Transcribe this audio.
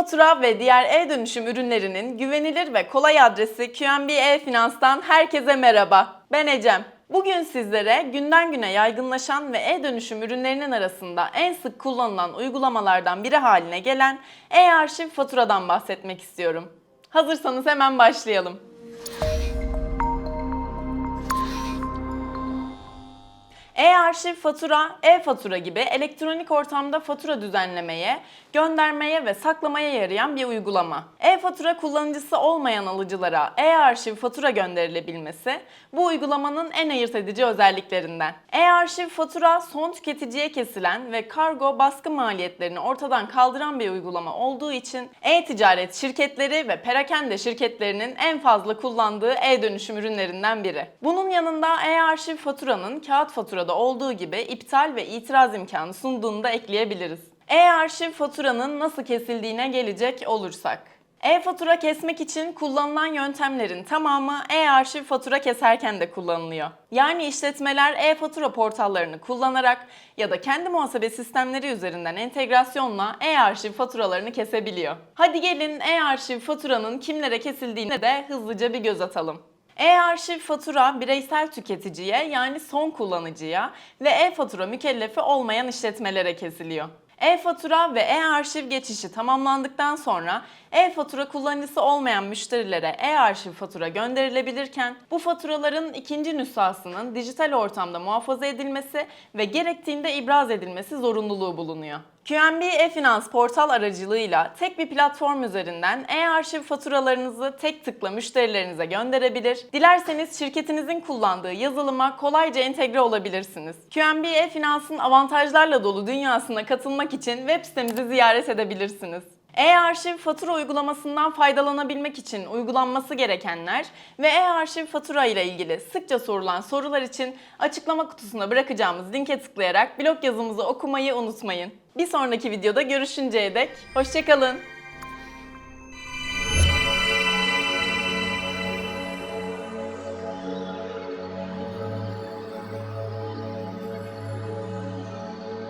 E-fatura ve diğer e-dönüşüm ürünlerinin güvenilir ve kolay adresi QNB E-Finans'tan herkese merhaba. Ben Ecem. Bugün sizlere günden güne yaygınlaşan ve e-dönüşüm ürünlerinin arasında en sık kullanılan uygulamalardan biri haline gelen e-arşiv faturadan bahsetmek istiyorum. Hazırsanız hemen başlayalım. E-arşiv fatura, e-fatura gibi elektronik ortamda fatura düzenlemeye, göndermeye ve saklamaya yarayan bir uygulama. E-fatura kullanıcısı olmayan alıcılara e-arşiv fatura gönderilebilmesi bu uygulamanın en ayırt edici özelliklerinden. E-arşiv fatura son tüketiciye kesilen ve kargo baskı maliyetlerini ortadan kaldıran bir uygulama olduğu için e-ticaret şirketleri ve perakende şirketlerinin en fazla kullandığı e-dönüşüm ürünlerinden biri. Bunun yanında e-arşiv faturanın kağıt faturada olduğu gibi iptal ve itiraz imkanı sunduğunu da ekleyebiliriz. E-arşiv faturanın nasıl kesildiğine gelecek olursak. E-fatura kesmek için kullanılan yöntemlerin tamamı e-arşiv fatura keserken de kullanılıyor. Yani işletmeler e-fatura portallarını kullanarak ya da kendi muhasebe sistemleri üzerinden entegrasyonla e-arşiv faturalarını kesebiliyor. Hadi gelin e-arşiv faturanın kimlere kesildiğine de hızlıca bir göz atalım. E-arşiv fatura bireysel tüketiciye yani son kullanıcıya ve e-fatura mükellefi olmayan işletmelere kesiliyor. E-fatura ve e-arşiv geçişi tamamlandıktan sonra e-fatura kullanıcısı olmayan müşterilere e-arşiv fatura gönderilebilirken bu faturaların ikinci nüshasının dijital ortamda muhafaza edilmesi ve gerektiğinde ibraz edilmesi zorunluluğu bulunuyor. QNB e-Finans portal aracılığıyla tek bir platform üzerinden e-arşiv faturalarınızı tek tıkla müşterilerinize gönderebilir. Dilerseniz şirketinizin kullandığı yazılıma kolayca entegre olabilirsiniz. QNB e-Finans'ın avantajlarla dolu dünyasına katılmak için web sitemizi ziyaret edebilirsiniz. E-arşiv fatura uygulamasından faydalanabilmek için uygulanması gerekenler ve e-arşiv fatura ile ilgili sıkça sorulan sorular için açıklama kutusuna bırakacağımız linke tıklayarak blog yazımızı okumayı unutmayın. Bir sonraki videoda görüşünceye dek hoşçakalın.